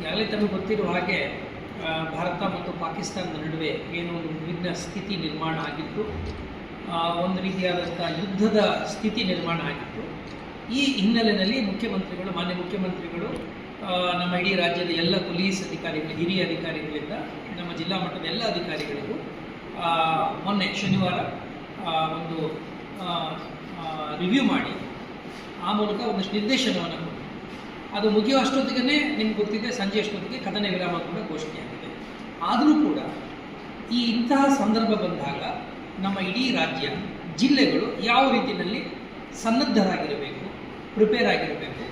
ಈಗಾಗಲೇ ತಮಗೆ ಗೊತ್ತಿರುವ ಹಾಗೆ ಭಾರತ ಮತ್ತು ಪಾಕಿಸ್ತಾನದ ನಡುವೆ ಏನೋ ಒಂದು ವಿಭಿನ್ನ ಸ್ಥಿತಿ ನಿರ್ಮಾಣ ಆಗಿತ್ತು. ಒಂದು ರೀತಿಯಾದಂಥ ಯುದ್ಧದ ಸ್ಥಿತಿ ನಿರ್ಮಾಣ ಆಗಿತ್ತು. ಈ ಹಿನ್ನೆಲೆಯಲ್ಲಿ ಮುಖ್ಯಮಂತ್ರಿಗಳು, ಮಾನ್ಯ ಮುಖ್ಯಮಂತ್ರಿಗಳು ನಮ್ಮ ಇಡೀ ರಾಜ್ಯದ ಎಲ್ಲ ಪೊಲೀಸ್ ಅಧಿಕಾರಿಗಳು, ಹಿರಿಯ ಅಧಿಕಾರಿಗಳಿಂದ, ನಮ್ಮ ಜಿಲ್ಲಾ ಮಟ್ಟದ ಎಲ್ಲ ಅಧಿಕಾರಿಗಳಿಗೂ ಮೊನ್ನೆ ಶನಿವಾರ ಒಂದು ರಿವ್ಯೂ ಮಾಡಿ. ಆ ಮೂಲಕ ಒಂದಷ್ಟು ನಿರ್ದೇಶನವನ್ನು ಅದು ಮುಗಿಯೋ ಅಷ್ಟೊತ್ತಿಗೆ ನಿಮ್ಗೆ ಗೊತ್ತಿದೆ ಸಂಜೆ ಅಷ್ಟೊತ್ತಿಗೆ ಕದನ ವಿರಾಮ ಕೂಡ ಘೋಷಣೆಯಾಗಿದೆ ಆದರೂ ಕೂಡ ಈ ಇಂತಹ ಸಂದರ್ಭ ಬಂದಾಗ ನಮ್ಮ ಇಡೀ ರಾಜ್ಯ, ಜಿಲ್ಲೆಗಳು ಯಾವ ರೀತಿಯಲ್ಲಿ ಸನ್ನದ್ಧರಾಗಿರಬೇಕು ಪ್ರಿಪೇರ್ ಆಗಿರಬೇಕು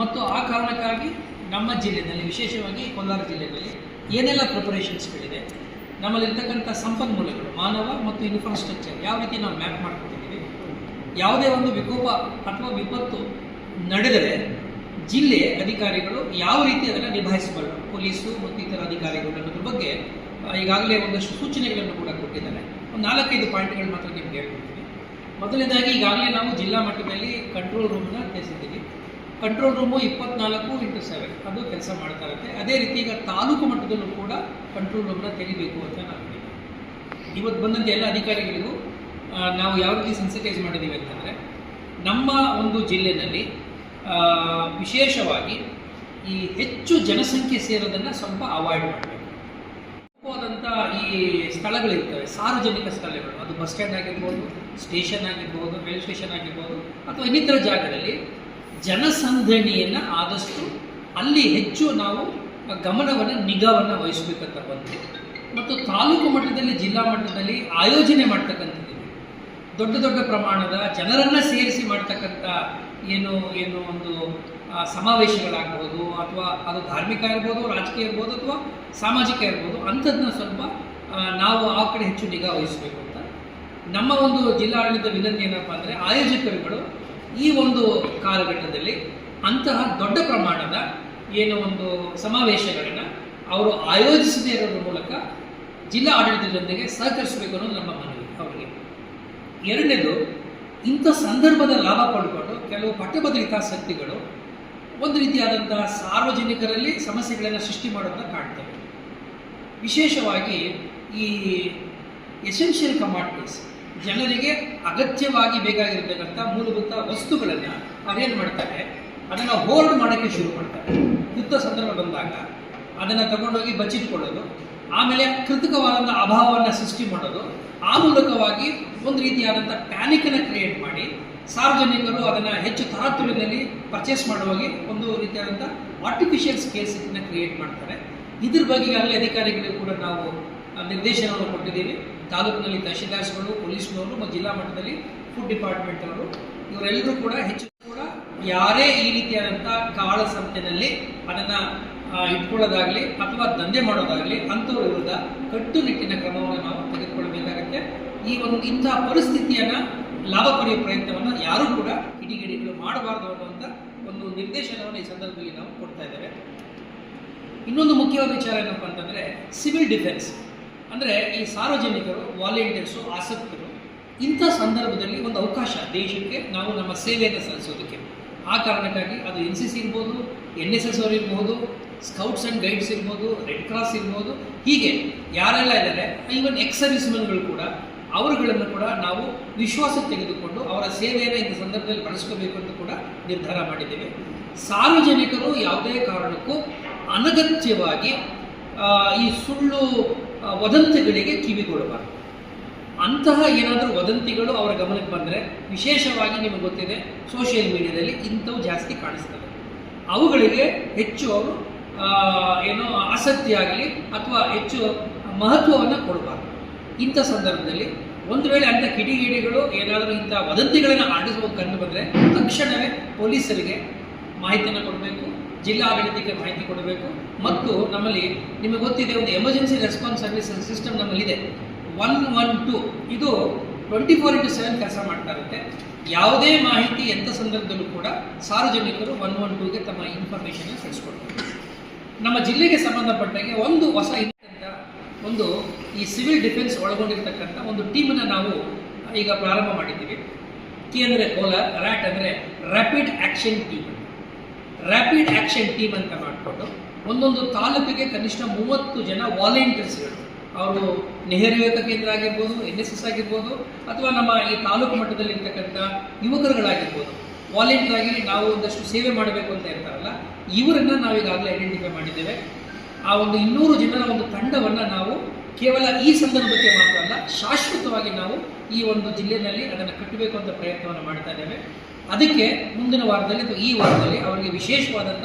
ಮತ್ತು ಆ ಕಾರಣಕ್ಕಾಗಿ ನಮ್ಮ ಜಿಲ್ಲೆಯಲ್ಲಿ, ವಿಶೇಷವಾಗಿ ಕೋಲಾರ ಜಿಲ್ಲೆಯಲ್ಲಿ ಏನೆಲ್ಲ ಪ್ರಿಪರೇಷನ್ಸ್ಗಳಿದೆ ನಮ್ಮಲ್ಲಿರ್ತಕ್ಕಂಥ ಸಂಪನ್ಮೂಲಗಳು, ಮಾನವ ಮತ್ತು ಇನ್ಫ್ರಾಸ್ಟ್ರಕ್ಚರ್ ಯಾವ ರೀತಿ ನಾವು ಮ್ಯಾಪ್ ಮಾಡ್ಕೊಂಡಿದ್ದೀವಿ, ಯಾವುದೇ ಒಂದು ವಿಕೋಪ ಅಥವಾ ವಿಪತ್ತು ನಡೆದರೆ ಜಿಲ್ಲೆ ಅಧಿಕಾರಿಗಳು ಯಾವ ರೀತಿ ಅದನ್ನು ನಿಭಾಯಿಸಬಲ್ಲರು ಪೊಲೀಸು ಮತ್ತು ಇತರ ಅಧಿಕಾರಿಗಳು ಅನ್ನೋದ್ರ ಬಗ್ಗೆ ಈಗಾಗಲೇ ಒಂದಷ್ಟು ಸೂಚನೆಗಳನ್ನು ಕೂಡ ಕೊಟ್ಟಿದ್ದಾರೆ. ಒಂದು ನಾಲ್ಕೈದು ಪಾಯಿಂಟ್ಗಳು ಮಾತ್ರ ನಿಮ್ಗೆ ಹೇಳ್ಕೊಡ್ತೀನಿ. ಮೊದಲನೇದಾಗಿ, ಈಗಾಗಲೇ ನಾವು ಜಿಲ್ಲಾ ಮಟ್ಟದಲ್ಲಿ ಕಂಟ್ರೋಲ್ ರೂಮ್ನ ತೆರೆಸಿದ್ದೀವಿ ಕಂಟ್ರೋಲ್ ರೂಮು ಇಪ್ಪತ್ನಾಲ್ಕು ಇಂಟು ಸೆವೆನ್ ಅದು ಕೆಲಸ ಮಾಡ್ತಾ ಇರುತ್ತೆ. ಅದೇ ರೀತಿ ಈಗ ತಾಲೂಕು ಮಟ್ಟದಲ್ಲೂ ಕೂಡ ಕಂಟ್ರೋಲ್ ರೂಮ್ನ ತೆಗಿಬೇಕು ಅಂತ ನಾನು ಇವತ್ತು ಬಂದಂಥ ಎಲ್ಲ ಅಧಿಕಾರಿಗಳಿಗೂ ನಾವು ಯಾವ ರೀತಿ ಸೆನ್ಸಿಟೈಸ್ ಮಾಡಿದ್ದೀವಿ ಅಂತಂದರೆ, ನಮ್ಮ ಒಂದು ಜಿಲ್ಲೆಯಲ್ಲಿ ವಿಶೇಷವಾಗಿ ಈ ಹೆಚ್ಚು ಜನಸಂಖ್ಯೆ ಸೇರೋದನ್ನು ಸ್ವಲ್ಪ ಅವಾಯ್ಡ್ ಮಾಡಬೇಕು. ಹೋದಂಥ ಈ ಸ್ಥಳಗಳಿರ್ತವೆ, ಸಾರ್ವಜನಿಕ ಸ್ಥಳಗಳು, ಅದು ಬಸ್ ಸ್ಟ್ಯಾಂಡ್ ಆಗಿರ್ಬೋದು, ಸ್ಟೇಷನ್ ಆಗಿರ್ಬೋದು ರೈಲ್ವೆ ಸ್ಟೇಷನ್ ಆಗಿರ್ಬೋದು, ಅಥವಾ ಇನ್ನಿತರ ಜಾಗದಲ್ಲಿ ಜನಸಂದಣಿಯನ್ನು ಆದಷ್ಟು ಅಲ್ಲಿ ಹೆಚ್ಚು ನಾವು ಗಮನವನ್ನು, ನಿಗಾವನ್ನು ವಹಿಸಬೇಕಂತ ಬಂದಿದೆ. ಮತ್ತು ತಾಲೂಕು ಮಟ್ಟದಲ್ಲಿ, ಜಿಲ್ಲಾ ಮಟ್ಟದಲ್ಲಿ ಆಯೋಜನೆ ಮಾಡ್ತಕ್ಕಂಥದ್ದು ದೊಡ್ಡ ದೊಡ್ಡ ಪ್ರಮಾಣದ ಜನರನ್ನು ಸೇರಿಸಿ ಮಾಡ್ತಕ್ಕಂಥ ಏನು ಏನು ಒಂದು ಸಮಾವೇಶಗಳಾಗ್ಬೋದು, ಅಥವಾ ಅದು ಧಾರ್ಮಿಕ ಇರ್ಬೋದು, ರಾಜಕೀಯ ಇರ್ಬೋದು, ಅಥವಾ ಸಾಮಾಜಿಕ ಇರ್ಬೋದು ಅಂಥದ್ದನ್ನ ಸ್ವಲ್ಪ ನಾವು ಆ ಕಡೆ ಹೆಚ್ಚು ನಿಗಾ ವಹಿಸಬೇಕು ಅಂತ. ನಮ್ಮ ಒಂದು ಜಿಲ್ಲಾಡಳಿತ ವಿನಂತಿ ಏನಪ್ಪ ಅಂದರೆ, ಆಯೋಜಕರುಗಳು ಈ ಒಂದು ಕಾಲಘಟ್ಟದಲ್ಲಿ ಅಂತಹ ದೊಡ್ಡ ಪ್ರಮಾಣದ ಏನು ಒಂದು ಸಮಾವೇಶಗಳನ್ನು ಅವರು ಆಯೋಜಿಸದೇ ಇರೋದ್ರ ಮೂಲಕ ಜಿಲ್ಲಾ ಆಡಳಿತದೊಂದಿಗೆ ಸಹಕರಿಸಬೇಕು ಅನ್ನೋದು ನಮ್ಮ ಮನವಿ ಅವರಿಗೆ. ಎರಡನೇದು ಇಂಥ ಸಂದರ್ಭದ ಲಾಭ ಪಡ್ಕೊಂಡು ಕೆಲವು ಪಟ್ಟಭದ್ರ ಹಿತಾಸಕ್ತಿಗಳು ಒಂದು ರೀತಿಯಾದಂತಹ ಸಾರ್ವಜನಿಕರಲ್ಲಿ ಸಮಸ್ಯೆಗಳನ್ನು ಸೃಷ್ಟಿ ಮಾಡೋದನ್ನ ಕಾಣ್ತವೆ. ವಿಶೇಷವಾಗಿ ಈ ಎಸೆನ್ಷಿಯಲ್ ಕಮಾಡಿಟೀಸ್ ಜನರಿಗೆ ಅಗತ್ಯವಾಗಿ ಬೇಕಾಗಿರ್ತಕ್ಕಂಥ ಮೂಲಭೂತ ವಸ್ತುಗಳನ್ನು ಅವೇನು ಮಾಡ್ತಾರೆ? ಅದನ್ನು ಹೋಲ್ಡ್ ಮಾಡೋಕ್ಕೆ ಶುರು ಮಾಡ್ತಾರೆ. ಯುದ್ಧ ಸಂದರ್ಭ ಬಂದಾಗ ಅದನ್ನು ತಗೊಂಡೋಗಿ ಬಚ್ಚಿಟ್ಕೊಳ್ಳೋದು ಆಮೇಲೆ ಕೃತಕವಾದಂಥ ಅಭಾವವನ್ನು ಸೃಷ್ಟಿ ಮಾಡೋದು. ಆ ಮೂಲಕವಾಗಿ ಒಂದು ರೀತಿಯಾದಂಥ ಪ್ಯಾನಿಕನ್ನು ಕ್ರಿಯೇಟ್ ಮಾಡಿ ಸಾರ್ವಜನಿಕರು ಅದನ್ನು ಹೆಚ್ಚು ತರಾತುರಿನಲ್ಲಿ ಪರ್ಚೇಸ್ ಮಾಡುವಾಗಿ ಒಂದು ರೀತಿಯಾದಂಥ ಆರ್ಟಿಫಿಷಿಯಲ್ ಸ್ಕೇರ್ಸಿಟಿನ ಕ್ರಿಯೇಟ್ ಮಾಡ್ತಾರೆ. ಇದ್ರ ಬಗ್ಗೆ ಈಗಾಗಲೇ ಅಧಿಕಾರಿಗಳಿಗೆ ಕೂಡ ನಾವು ನಿರ್ದೇಶನವನ್ನು ಕೊಟ್ಟಿದ್ದೀವಿ. ತಾಲೂಕಿನಲ್ಲಿ ತಹಶೀಲ್ದಾರ್ಸ್ಗಳು, ಪೊಲೀಸ್ನವರು ಮತ್ತು ಜಿಲ್ಲಾ ಮಟ್ಟದಲ್ಲಿ ಫುಡ್ ಡಿಪಾರ್ಟ್ಮೆಂಟ್ ಅವರು, ಇವರೆಲ್ಲರೂ ಕೂಡ ಹೆಚ್ಚು ಯಾರೇ ಈ ರೀತಿಯಾದಂಥ ಕಾಳ ಸಂತೆಯಲ್ಲಿ ಅದನ್ನು ಇಟ್ಕೊಳ್ಳೋದಾಗಲಿ ಅಥವಾ ದಂಧೆ ಮಾಡೋದಾಗಲಿ ಅಂಥವ್ರ ವಿರುದ್ಧ ಕಟ್ಟುನಿಟ್ಟಿನ ಕ್ರಮವನ್ನು ನಾವು ತೆಗೆದುಕೊಳ್ಬೇಕಾಗತ್ತೆ ಈ ಒಂದು ಇಂತಹ ಪರಿಸ್ಥಿತಿಯನ್ನು ಲಾಭ ಪಡೆಯುವ ಪ್ರಯತ್ನವನ್ನು ಯಾರೂ ಕೂಡ ಕಿಡಿಗೇಡಿಗಳು ಮಾಡಬಾರ್ದು ಅನ್ನುವಂಥ ಒಂದು ನಿರ್ದೇಶನವನ್ನು ಈ ಸಂದರ್ಭದಲ್ಲಿ ನಾವು ಕೊಡ್ತಾ ಇದ್ದೇವೆ. ಇನ್ನೊಂದು ಮುಖ್ಯವಾದ ವಿಚಾರ ಏನಪ್ಪ ಅಂತಂದರೆ ಸಿವಿಲ್ ಡಿಫೆನ್ಸ್. ಅಂದರೆ ಈ ಸಾರ್ವಜನಿಕರು, ವಾಲಂಟಿಯರ್ಸು, ಆಸಕ್ತರು ಇಂಥ ಸಂದರ್ಭದಲ್ಲಿ ಒಂದು ಅವಕಾಶ ದೇಶಕ್ಕೆ, ನಾವು ನಮ್ಮ ಸೇವೆಯನ್ನು ಸಲ್ಲಿಸೋದಕ್ಕೆ. ಆ ಕಾರಣಕ್ಕಾಗಿ ಅದು ಎನ್ ಸಿ ಸಿ ಇರ್ಬೋದು ಎನ್ ಎಸ್ ಎಸ್ ಅವ್ರು ಇರ್ಬೋದು ಸ್ಕೌಟ್ಸ್ ಆ್ಯಂಡ್ ಗೈಡ್ಸ್ ಇರ್ಬೋದು ರೆಡ್ ಕ್ರಾಸ್ ಇರ್ಬೋದು, ಹೀಗೆ ಯಾರೆಲ್ಲ ಇದ್ದಾರೆ ಈವನ್ ಎಕ್ಸ್ ಸರ್ವಿಸ್ಮೆನ್ಗಳು ಕೂಡ ಅವರುಗಳನ್ನು ಕೂಡ ನಾವು ವಿಶ್ವಾಸ ತೆಗೆದುಕೊಂಡು ಅವರ ಸೇವೆಯನ್ನು ಇಂಥ ಸಂದರ್ಭದಲ್ಲಿ ಬಳಸ್ಕೋಬೇಕು ಅಂತ ಕೂಡ ನಿರ್ಧಾರ ಮಾಡಿದ್ದೇವೆ. ಸಾರ್ವಜನಿಕರು ಯಾವುದೇ ಕಾರಣಕ್ಕೂ ಅನಗತ್ಯವಾಗಿ ಈ ಸುಳ್ಳು ವದಂತಿಗಳಿಗೆ ಕಿವಿಗೊಡಬಾರದು. ಅಂತಹ ಏನಾದರೂ ವದಂತಿಗಳು ಅವರ ಗಮನಕ್ಕೆ ಬಂದರೆ ವಿಶೇಷವಾಗಿ ನಿಮಗೆ ಗೊತ್ತಿದೆ ಸೋಷಿಯಲ್ ಮೀಡಿಯಾದಲ್ಲಿ ಇಂಥವು ಜಾಸ್ತಿ ಕಾಣಿಸ್ತವೆ. ಅವುಗಳಿಗೆ ಹೆಚ್ಚು ಅವರು ಏನೋ ಆಸಕ್ತಿ ಆಗಲಿ ಅಥವಾ ಹೆಚ್ಚು ಮಹತ್ವವನ್ನು ಕೊಡಬಾರ್ದು. ಇಂಥ ಸಂದರ್ಭದಲ್ಲಿ ಒಂದು ವೇಳೆ ಅಂಥ ಕಿಡಿಗಿಡಿಗಳು ಏನಾದರೂ ಇಂಥ ವದಂತಿಗಳನ್ನು ಆಡಿಸುವ ಕಂಡು ಬಂದರೆ ತಕ್ಷಣವೇ ಪೊಲೀಸರಿಗೆ ಮಾಹಿತಿಯನ್ನು ಕೊಡಬೇಕು, ಜಿಲ್ಲಾ ಆಡಳಿತಕ್ಕೆ ಮಾಹಿತಿ ಕೊಡಬೇಕು. ಮತ್ತು ನಮ್ಮಲ್ಲಿ ನಿಮಗೆ ಗೊತ್ತಿದೆ, ಒಂದು ಎಮರ್ಜೆನ್ಸಿ ರೆಸ್ಪಾನ್ಸ್ ಸರ್ವಿಸ್ ಸಿಸ್ಟಮ್ ನಮ್ಮಲ್ಲಿದೆ. ಒನ್ ಒನ್ ಟು ಇದು ಟ್ವೆಂಟಿ ಫೋರ್ ಇಂಟು ಸೆವೆನ್ ಕೆಲಸ ಮಾಡ್ತಾ ಇರುತ್ತೆ. ಯಾವುದೇ ಮಾಹಿತಿ ಎಂಥ ಸಂದರ್ಭದಲ್ಲೂ ಕೂಡ ಸಾರ್ವಜನಿಕರು ಒನ್ ಒನ್ ಟೂಗೆ ತಮ್ಮ ಇನ್ಫಾರ್ಮೇಷನ್ ಕಳಿಸ್ಕೊಡ್ತಾರೆ ನಮ್ಮ ಜಿಲ್ಲೆಗೆ ಸಂಬಂಧಪಟ್ಟಂಗೆ ಒಂದು ಹೊಸ ಇದ್ದಂಥ ಒಂದು ಈ ಸಿವಿಲ್ ಡಿಫೆನ್ಸ್ ಒಳಗೊಂಡಿರ್ತಕ್ಕಂಥ ಒಂದು ಟೀಮನ್ನು ನಾವು ಈಗ ಪ್ರಾರಂಭ ಮಾಡಿದ್ದೀವಿ. ಟಿ ಅಂದರೆ ಕೋಲಾರ್ ರ್ಯಾಟ್ ಅಂದರೆ rapid action team rapid action team ಅಂತ ಮಾಡಿಕೊಂಡು ಒಂದೊಂದು ತಾಲೂಕಿಗೆ ಕನಿಷ್ಠ ಮೂವತ್ತು ಜನ ವಾಲಂಟಿಯರ್ಸ್ಗಳು ಅವರು ನೆಹರು ಯುವಕ ಕೇಂದ್ರ ಆಗಿರ್ಬೋದು ಎನ್ ಎಸ್ ಎಸ್ ಆಗಿರ್ಬೋದು, ಅಥವಾ ನಮ್ಮ ಈ ತಾಲೂಕು ಮಟ್ಟದಲ್ಲಿ ಇರ್ತಕ್ಕಂಥ ಯುವಕರುಗಳಾಗಿರ್ಬೋದು. ವಾಲಂಟಿಯರ್ ಆಗಿ ನಾವು ಒಂದಷ್ಟು ಸೇವೆ ಮಾಡಬೇಕು ಅಂತ ಇರ್ತಾರಲ್ಲ ಇವರನ್ನು ನಾವೀಗಾಗಲೇ ಐಡೆಂಟಿಫೈ ಮಾಡಿದ್ದೇವೆ. ಆ ಒಂದು ಇನ್ನೂರು ಜನರ ಒಂದು ತಂಡವನ್ನು ನಾವು ಕೇವಲ ಈ ಸಂದರ್ಭಕ್ಕೆ ಮಾತ್ರ ಅಲ್ಲ, ಶಾಶ್ವತವಾಗಿ ನಾವು ಈ ಒಂದು ಜಿಲ್ಲೆಯಲ್ಲಿ ಅದನ್ನು ಕಟ್ಟಬೇಕು ಅಂತ ಪ್ರಯತ್ನವನ್ನು ಮಾಡ್ತಾ ಇದ್ದೇವೆ. ಅದಕ್ಕೆ ಮುಂದಿನ ವಾರದಲ್ಲಿ ಅಥವಾ ಈ ವಾರದಲ್ಲಿ ಅವರಿಗೆ ವಿಶೇಷವಾದಂಥ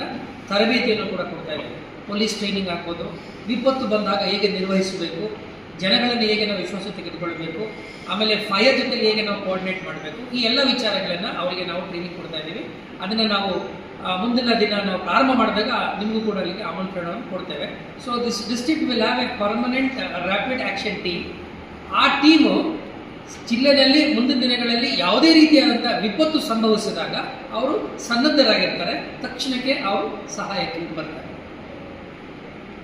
ತರಬೇತಿಯನ್ನು ಕೂಡ ಕೊಡ್ತಾ ಇದ್ದೇವೆ. ಪೊಲೀಸ್ ಟ್ರೈನಿಂಗ್ ಆಗ್ಬೋದು ವಿಪತ್ತು ಬಂದಾಗ ಹೇಗೆ ನಿರ್ವಹಿಸಬೇಕು, ಜನಗಳನ್ನು ಹೇಗೆ ನಾವು ವಿಶ್ವಾಸ ತೆಗೆದುಕೊಳ್ಬೇಕು ಆಮೇಲೆ ಫೈರ್ ಜೊತೆಗೆ ಹೇಗೆ ನಾವು ಕೋಆರ್ಡಿನೇಟ್ ಮಾಡಬೇಕು, ಈ ಎಲ್ಲ ವಿಚಾರಗಳನ್ನು ಅವರಿಗೆ ನಾವು ಟ್ರೈನಿಂಗ್ ಕೊಡ್ತಾ ಇದ್ದೀವಿ. ಅದನ್ನು ನಾವು ಮುಂದಿನ ದಿನ ನಾವು ಪ್ರಾರಂಭ ಮಾಡಿದಾಗ ನಿಮಗೂ ಕೂಡ ಅಲ್ಲಿಗೆ ಆಮಂತ್ರಣವನ್ನು ಕೊಡ್ತೇವೆ. So this district will have a permanent rapid action team ಆ ಟೀಮು ಜಿಲ್ಲೆಯಲ್ಲಿ ಮುಂದಿನ ದಿನಗಳಲ್ಲಿ ಯಾವುದೇ ರೀತಿಯಾದಂಥ ವಿಪತ್ತು ಸಂಭವಿಸಿದಾಗ ಅವರು ಸನ್ನದ್ಧರಾಗಿರ್ತಾರೆ. ತಕ್ಷಣಕ್ಕೆ ಅವರು ಸಹಾಯಕ್ಕೆ ಬರ್ತಾರೆ.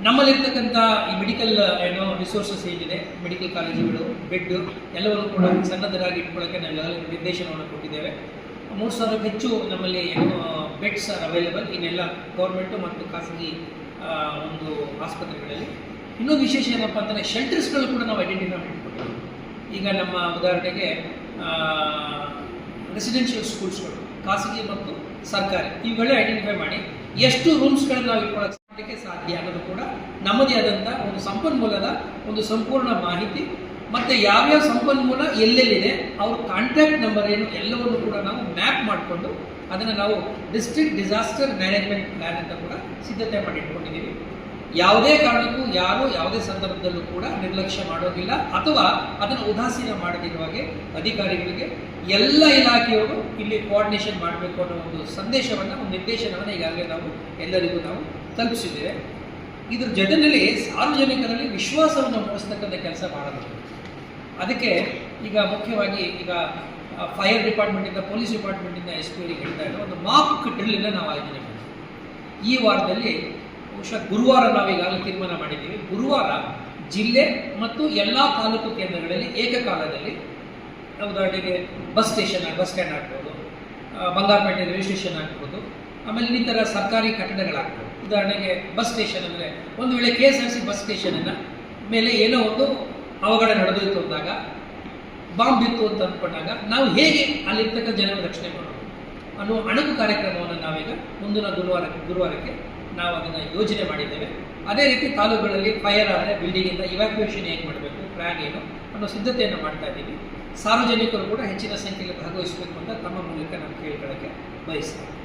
ನಮ್ಮಲ್ಲಿರ್ತಕ್ಕಂಥ ಈ ಮೆಡಿಕಲ್ ಏನೋ ರಿಸೋರ್ಸಸ್ ಏನಿದೆ ಮೆಡಿಕಲ್ ಕಾಲೇಜುಗಳು ಬೆಡ್ ಎಲ್ಲವನ್ನು ಕೂಡ ಸನ್ನದ್ಧರಾಗಿ ಇಟ್ಕೊಳ್ಳೋಕ್ಕೆ ನಾವು ಈಗಾಗಲೇ ನಿರ್ದೇಶನವನ್ನು ಕೊಟ್ಟಿದ್ದೇವೆ. ಮೂರು ಸಾವಿರಕ್ಕೂ ಹೆಚ್ಚು ನಮ್ಮಲ್ಲಿ ಏನು ಬೆಡ್ಸ್ ಆರ್ ಅವೈಲೇಬಲ್ ಇನ್ನೆಲ್ಲ ಗೌರ್ಮೆಂಟು ಮತ್ತು ಖಾಸಗಿ ಒಂದು ಆಸ್ಪತ್ರೆಗಳಲ್ಲಿ. ಇನ್ನೊಂದು ವಿಶೇಷ ಏನಪ್ಪ ಅಂತಂದರೆ ಶೆಲ್ಟರ್ಸ್ಗಳು ಕೂಡ ನಾವು ಐಡೆಂಟಿಫೈ ಮಾಡಿಕೊಂಡಿದ್ದೀವಿ ಈಗ ನಮ್ಮ ಉದಾಹರಣೆಗೆ ರೆಸಿಡೆನ್ಷಿಯಲ್ ಸ್ಕೂಲ್ಸ್ಗಳು ಖಾಸಗಿ ಮತ್ತು ಸರ್ಕಾರಿ, ಇವುಗಳೇ ಐಡೆಂಟಿಫೈ ಮಾಡಿ ಎಷ್ಟು ರೂಮ್ಸ್ಗಳನ್ನು ನಾವು ಇಟ್ಕೊಳ್ಳೋಕ್ಕೆ ಸಾಧ್ಯ ಆಗೋದು ಕೂಡ ನಮ್ಮದೇ ಆದಂಥ ಒಂದು ಸಂಪನ್ಮೂಲದ ಒಂದು ಸಂಪೂರ್ಣ ಮಾಹಿತಿ. ಮತ್ತು ಯಾವ್ಯಾವ ಸಂಪನ್ಮೂಲ ಎಲ್ಲೆಲ್ಲಿದೆ, ಅವ್ರ ಕಾಂಟ್ಯಾಕ್ಟ್ ನಂಬರ್ ಏನು ಎಲ್ಲವನ್ನು ಕೂಡ ನಾವು ಮ್ಯಾಪ್ ಮಾಡಿಕೊಂಡು ಅದನ್ನು ನಾವು ಡಿಸ್ಟ್ರಿಕ್ಟ್ ಡಿಸಾಸ್ಟರ್ ಮ್ಯಾನೇಜ್ಮೆಂಟ್ ಪ್ಲ್ಯಾನ್ ಅಂತ ಕೂಡ ಸಿದ್ಧತೆ ಮಾಡಿಟ್ಕೊಂಡಿದ್ದೀವಿ ಯಾವುದೇ ಕಾರಣಕ್ಕೂ, ಯಾರು ಯಾವುದೇ ಸಂದರ್ಭದಲ್ಲೂ ಕೂಡ ನಿರ್ಲಕ್ಷ್ಯ ಮಾಡೋದಿಲ್ಲ. ಅಥವಾ ಅದನ್ನು ಉದಾಸೀನ ಮಾಡದಿರುವ ಹಾಗೆ ಅಧಿಕಾರಿಗಳಿಗೆ ಎಲ್ಲ ಇಲಾಖೆಯವರು ಇಲ್ಲಿ ಕೋಆರ್ಡಿನೇಷನ್ ಮಾಡಬೇಕು ಅನ್ನೋ ಒಂದು ಸಂದೇಶವನ್ನು, ಒಂದು ನಿರ್ದೇಶನವನ್ನು ಈಗಾಗಲೇ ನಾವು ಎಲ್ಲರಿಗೂ ನಾವು ತಲುಪಿಸಿದ್ದೇವೆ. ಇದ್ರ ಜೊತೆಯಲ್ಲಿ ಸಾರ್ವಜನಿಕರಲ್ಲಿ ವಿಶ್ವಾಸವನ್ನು ಮೂಡಿಸ್ತಕ್ಕಂಥ ಕೆಲಸ ಮಾಡಬೇಕು. ಅದಕ್ಕೆ ಈಗ ಮುಖ್ಯವಾಗಿ ಈಗ ಫೈರ್ ಡಿಪಾರ್ಟ್ಮೆಂಟಿಂದ ಪೊಲೀಸ್ ಡಿಪಾರ್ಟ್ಮೆಂಟಿಂದ ಎಸ್ ಪಿ ಅವರಿಗೆ ಹೇಳ್ತಾ ಇದ್ದಾರೆ ಒಂದು ಮಾಕ್ ಡ್ರಿಲ್ಲನ್ನು ನಾವು ಆಯೋಜನೆ ಈ ವಾರದಲ್ಲಿ ಬಹುಶಃ ಗುರುವಾರ ನಾವು ಈಗಾಗಲೇ ತೀರ್ಮಾನ ಮಾಡಿದ್ದೀವಿ. ಗುರುವಾರ ಜಿಲ್ಲೆ ಮತ್ತು ಎಲ್ಲ ತಾಲೂಕು ಕೇಂದ್ರಗಳಲ್ಲಿ ಏಕಕಾಲದಲ್ಲಿ ಉದಾಹರಣೆಗೆ ಬಸ್ ಸ್ಟೇಷನ್, ಬಸ್ ಸ್ಟ್ಯಾಂಡ್ ಆಗ್ಬೋದು ಬಂಗಾರಪೇಟೆ ರೈಲ್ವೆ ಸ್ಟೇಷನ್ ಆಗ್ಬೋದು, ಆಮೇಲೆ ಇನ್ನಿತರ ಸರ್ಕಾರಿ ಕಟ್ಟಡಗಳಾಗ್ಬೋದು. ಉದಾಹರಣೆಗೆ ಬಸ್ ಸ್ಟೇಷನ್ ಅಂದರೆ ಒಂದು ವೇಳೆ K S R C bus ಸ್ಟೇಷನನ್ನು ಮೇಲೆ ಏನೋ ಒಂದು ಅವಘಡ ನಡೆದಿತ್ತು ಅಂದಾಗ, ಬಾಂಬ್ ಬಿತ್ತು ಅಂತ ಅಂದ್ಕೊಂಡಾಗ ನಾವು ಹೇಗೆ ಅಲ್ಲಿರ್ತಕ್ಕ ಜನರ ರಕ್ಷಣೆ ಮಾಡೋದು? ಅನ್ನೋ ಅಣಕು ಕಾರ್ಯಕ್ರಮವನ್ನು ನಾವೀಗ ಮುಂದಿನ ಗುರುವಾರ, ಗುರುವಾರಕ್ಕೆ ನಾವು ಅದನ್ನು ಯೋಜನೆ ಮಾಡಿದ್ದೇವೆ. ಅದೇ ರೀತಿ ತಾಲೂಕುಗಳಲ್ಲಿ ಫೈರ್ ಆದರೆ ಬಿಲ್ಡಿಂಗಿಂದ ಇವ್ಯಾಕ್ಯುಯೇಷನ್ ಹೇಗೆ ಮಾಡಬೇಕು ಪ್ಲ್ಯಾನ್ ಏನು ಅನ್ನೋ ಸಿದ್ಧತೆಯನ್ನು ಮಾಡ್ತಾ ಇದ್ದೀವಿ. ಸಾರ್ವಜನಿಕರು ಕೂಡ ಹೆಚ್ಚಿನ ಸಂಖ್ಯೆಯಲ್ಲಿ ಭಾಗವಹಿಸಬೇಕು ಅಂತ ತಮ್ಮ ಮೂಲಕ ನಾನು ಕೇಳ್ಕೊಳ್ಳೋಕ್ಕೆ ಬಯಸ್ತೇನೆ.